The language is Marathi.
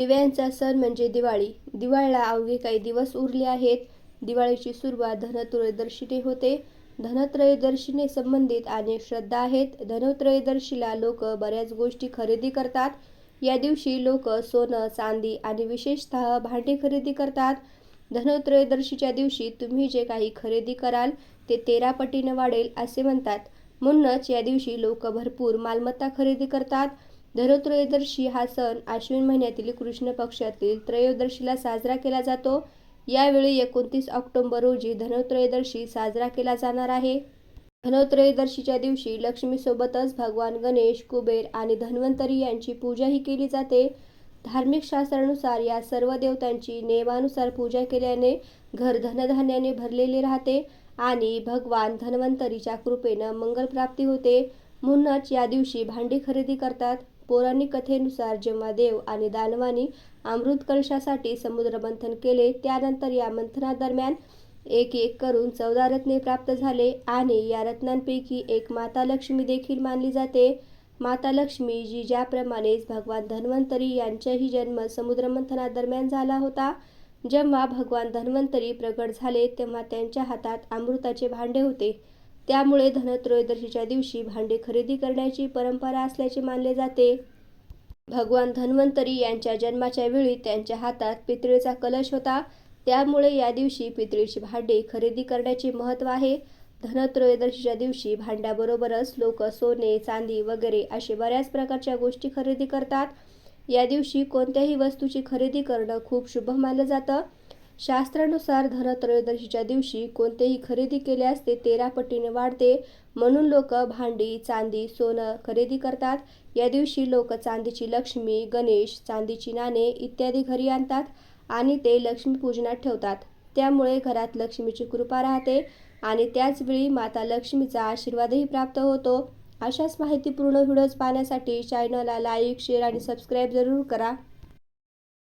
दिव्यांचा सण म्हणजे दिवाळी. दिवाळीला अवघे काही दिवस उरले आहेत. दिवाळीची सुरुवात धनत्रयोदर्शीने होते. धनत्रयोदर्शीने संबंधित अनेक श्रद्धा आहेत. धनत्रयोदर्शीला लोक बऱ्याच गोष्टी खरेदी करतात. या दिवशी लोक सोनं चांदी आणि विशेषतः भांडी खरेदी करतात. धनत्रयोदर्शीच्या दिवशी तुम्ही जे काही खरेदी कराल ते तेरा पटीनं वाढेल असे म्हणतात. म्हणूनच या दिवशी लोक भरपूर मालमत्ता खरेदी करतात. धनत्रयोदशी हा सण आश्विन महिन्यातील कृष्ण पक्षातील त्रयोदशीला साजरा केला जातो. यावेळी एकोणतीस ऑक्टोबर रोजी धनत्रयोदशी साजरा केला जाणार आहे. धनत्रयोदशीच्या दिवशी लक्ष्मीसोबतच भगवान गणेश कुबेर आणि धन्वंतरी यांची पूजाही केली जाते. धार्मिक शास्त्रानुसार या सर्व देवतांची नियमानुसार पूजा केल्याने घर धनधान्याने भरलेले राहते आणि भगवान धन्वंतरीच्या कृपेनं मंगलप्राप्ती होते. म्हणूनच या दिवशी भांडी खरेदी करतात. पौराणिक कथेनुसार जेव्हा देव आणि दानवानी अमृत कलशासाठी समुद्र मंथन केले त्यानंतर या मंथनादरम्यान एक एक करून चौदा रत्ने प्राप्त झाले आणि या रत्नांपैकी एक माता लक्ष्मी देखील मानली जाते. माता लक्ष्मी जी ज्याप्रमाणेच भगवान धन्वंतरी यांचाही जन्म समुद्र मंथनादरम्यान झाला होता. जेव्हा भगवान धन्वंतरी प्रगट झाले तेव्हा त्यांच्या हातात अमृताचे भांडे होते. त्यामुळे धनत्रयोदशीच्या दिवशी भांडे खरेदी करण्याची परंपरा असल्याचे मानले जाते. भगवान धन्वंतरी यांच्या जन्माच्या वेळी त्यांच्या हातात पितळीचा कलश होता. त्यामुळे या दिवशी पितळीची भांडी खरेदी करण्याचे महत्त्व आहे. धनत्रयोदशीच्या दिवशी भांड्याबरोबरच लोक सोने चांदी वगैरे असे बऱ्याच प्रकारच्या गोष्टी खरेदी करतात. या दिवशी कोणत्याही वस्तूची खरेदी करणं खूप शुभ मानलं जातं. शास्त्रानुसार धनत्रयोदशीच्या दिवशी कोणतेही खरेदी केल्यास ते तेरा पटीने वाढते. म्हणून लोक भांडी चांदी सोनं खरेदी करतात. या दिवशी लोक चांदीची लक्ष्मी गणेश चांदीची नाणे इत्यादी घरी आणतात आणि ते लक्ष्मीपूजनात ठेवतात. त्यामुळे घरात लक्ष्मीची कृपा राहते आणि त्याचवेळी माता लक्ष्मीचा आशीर्वादही प्राप्त होतो. अशाच माहितीपूर्ण व्हिडिओज पाहण्यासाठी चॅनलला लाईक शेअर आणि सबस्क्राईब जरूर करा.